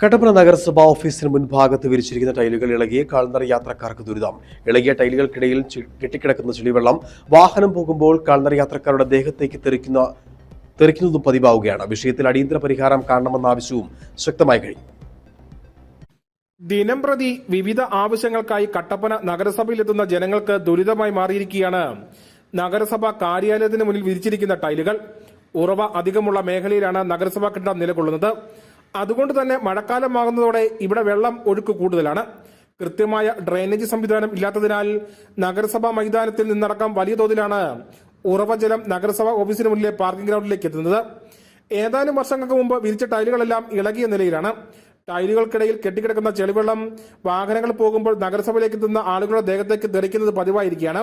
കട്ടപ്പന നഗരസഭാ ഓഫീസിന് മുൻഭാഗത്ത് വിരിച്ചിരിക്കുന്ന ടൈലുകൾ ഇളകിയ കാൽനട യാത്രക്കാർക്ക് ദുരിതം. ഇളകിയ ടൈലുകൾക്കിടയിൽ കെട്ടിക്കിടക്കുന്ന ചെളിവെള്ളം വാഹനം പോകുമ്പോൾ കാൽനട യാത്രക്കാരുടെ ദേഹത്തേക്ക് തെറിക്കുന്ന തെറിക്കുന്നതും പതിവാവുകയാണ്. വിഷയത്തിൽ അടിയന്തര പരിഹാരം കാണണമെന്ന ആവശ്യവും ശക്തമായി കഴിഞ്ഞു. ദിനം പ്രതി വിവിധ ആവശ്യങ്ങൾക്കായി കട്ടപ്പന നഗരസഭയിലെത്തുന്ന ജനങ്ങൾക്ക് ദുരിതമായി മാറിയിരിക്കുകയാണ്. നഗരസഭാ കാര്യാലയത്തിന് മുന്നിൽ വിരിച്ചിരിക്കുന്ന ടൈലുകൾ ഉറവ അധികമുള്ള മേഖലയിലാണ് നഗരസഭാ കെട്ടിടം നിലകൊള്ളുന്നത്. അതുകൊണ്ട് തന്നെ മഴക്കാലമാകുന്നതോടെ ഇവിടെ വെള്ളം ഒഴുക്ക് കൂടുതലാണ്. കൃത്യമായ ഡ്രെയിനേജ് സംവിധാനം ഇല്ലാത്തതിനാൽ നഗരസഭാ മൈതാനത്തിൽ നിന്നടക്കം വലിയ തോതിലാണ് ഉറവജലം നഗരസഭാ ഓഫീസിന് മുന്നിലെ പാർക്കിംഗ് ഗ്രൗണ്ടിലേക്ക് എത്തുന്നത്. ഏതാനും വർഷങ്ങൾക്ക് മുമ്പ് വിരിച്ച ടൈലുകളെല്ലാം ഇളകിയ നിലയിലാണ്. ടൈലുകൾക്കിടയിൽ കെട്ടിക്കിടക്കുന്ന ചെളിവെള്ളം വാഹനങ്ങൾ പോകുമ്പോൾ നഗരസഭയിലേക്ക് എത്തുന്ന ആളുകളുടെ ദേഹത്തേക്ക് തെറിക്കുന്നത് പതിവായിരിക്കുകയാണ്.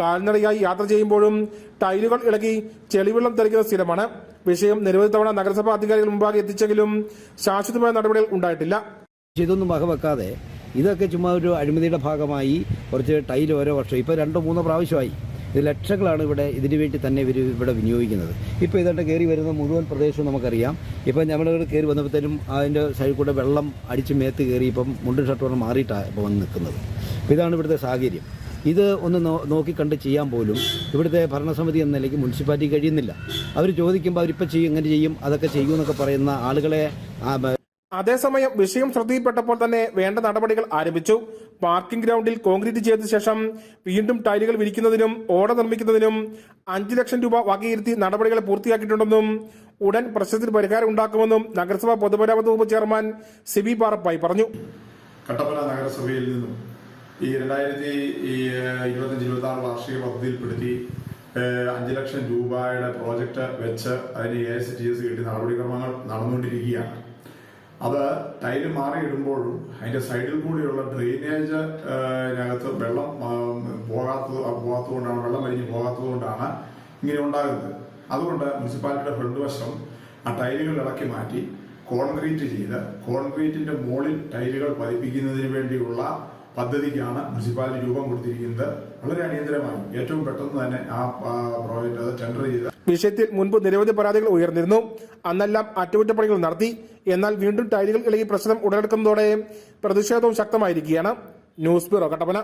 കാൽനടയായി യാത്ര ചെയ്യുമ്പോഴും ടൈലുകൾ ഇളകി ചെളിവെള്ളം തെളിക്കുന്ന സ്ഥിരമാണ്. വിഷയം നിരവധി തവണ നഗരസഭാ അധികാരികൾ മുമ്പാകെ എത്തിച്ചെങ്കിലും ശാശ്വതമായ നടപടികൾ ഉണ്ടായിട്ടില്ല. ഇതൊന്നും വകവെക്കാതെ ഇതൊക്കെ ചുമ്മാ ഒരു അഴിമതിയുടെ ഭാഗമായി കുറച്ച് ടൈൽ ഓരോ വർഷം. ഇപ്പോൾ രണ്ടോ മൂന്നോ പ്രാവശ്യമായി. ഇത് ലക്ഷങ്ങളാണ് ഇവിടെ ഇതിനു വേണ്ടി തന്നെ ഇവർ ഇവിടെ വിനിയോഗിക്കുന്നത്. ഇപ്പോൾ ഇതായിട്ട് കയറി വരുന്ന മുഴുവൻ പ്രദേശവും നമുക്കറിയാം. ഇപ്പം നമ്മളിവിടെ കയറി വന്നപ്പോഴത്തേനും അതിന്റെ സൈഡിൽ കൂടെ വെള്ളം അടിച്ച് മേത്ത് കയറി ഇപ്പം മുണ്ടും ഷർട്ടുമാണ് മാറിയിട്ടാണ് ഇപ്പോൾ വന്ന് നിൽക്കുന്നത്. ഇതാണ് ഇവിടുത്തെ സാഹചര്യം. ഇത് ഒന്ന് നോക്കിക്കണ്ട് ചെയ്യാൻ പോലും ഇവിടുത്തെ ഭരണസമിതി എന്ന നിലയ്ക്ക് മുനിസിപ്പാലിറ്റി കഴിയുന്നില്ല. അവർ ചോദിക്കുമ്പോൾ അവരിപ്പോൾ ചെയ്യും എങ്ങനെ ചെയ്യും അതൊക്കെ ചെയ്യുമെന്നൊക്കെ പറയുന്ന ആളുകളെ അതേസമയം വിഷയം ശ്രദ്ധയിൽപ്പെട്ടപ്പോൾ തന്നെ വേണ്ട നടപടികൾ ആരംഭിച്ചു. പാർക്കിംഗ് ഗ്രൗണ്ടിൽ കോൺക്രീറ്റ് ചെയ്ത ശേഷം വീണ്ടും ടൈലുകൾ വിരിക്കുന്നതിനും ഓട നിർമ്മിക്കുന്നതിനും അഞ്ചു ലക്ഷം രൂപ വകയിരുത്തി നടപടികൾ പൂർത്തിയാക്കിയിട്ടുണ്ടെന്നും ഉടൻ പ്രശ്നത്തിന് പരിഹാരം ഉണ്ടാക്കുമെന്നും നഗരസഭാ പൊതുമരാമത്ത് വകുപ്പ് ചെയർമാൻ സിബി പാറപ്പായി പറഞ്ഞു. കട്ടപ്പന നഗരസഭയിൽ നിന്നും ഈ രണ്ടായിരത്തി ഇരുപത്തഞ്ച് ഇരുപത്തി ആറ് വാർഷിക പദ്ധതിയിൽപ്പെടുത്തി അഞ്ച് ലക്ഷം രൂപയുടെ പ്രോജക്റ്റ് വെച്ച് അതിന് എ എസ് ടി എസ് കിട്ടി നടപടിക്രമങ്ങൾ നടന്നുകൊണ്ടിരിക്കുകയാണ്. അത് ടൈൽ മാറിയിടുമ്പോഴും അതിന്റെ സൈഡിൽ കൂടിയുള്ള ഡ്രെയിനേജ് അകത്ത് വെള്ളം പോകാത്തത് പോകാത്തതുകൊണ്ടാണ് വെള്ളം വലിഞ്ഞ് പോകാത്തതുകൊണ്ടാണ് ഇങ്ങനെ ഉണ്ടാകുന്നത്. അതുകൊണ്ട് മുനിസിപ്പാലിറ്റിയുടെ ഫ്രണ്ട് വശം ആ ടൈലുകൾ ഇളക്കി മാറ്റി കോൺക്രീറ്റ് ചെയ്ത് കോൺക്രീറ്റിന്റെ മുകളിൽ ടൈലുകൾ പതിപ്പിക്കുന്നതിന് വേണ്ടിയുള്ള പദ്ധതിക്കാണ് മുനിസിപ്പാലിറ്റി രൂപം കൊടുത്തിരിക്കുന്നത്. വളരെ അടിയന്തരമായി. ഏറ്റവും പെട്ടെന്ന് തന്നെ ആ പ്രോജക്റ്റ് അത് ടെൻഡർ ചെയ്ത് വിഷയത്തിൽ മുൻപ് നിരവധി പരാതികൾ ഉയർന്നിരുന്നു. അന്നെല്ലാം അറ്റകുറ്റപ്പണികൾ നടത്തി. എന്നാൽ വീണ്ടും ടൈലുകൾ ഇളകി പ്രശ്നം ഉടലെടുക്കുന്നതോടെ പ്രതിഷേധവും ശക്തമായിരിക്കുകയാണ്. News bureau Kattappana.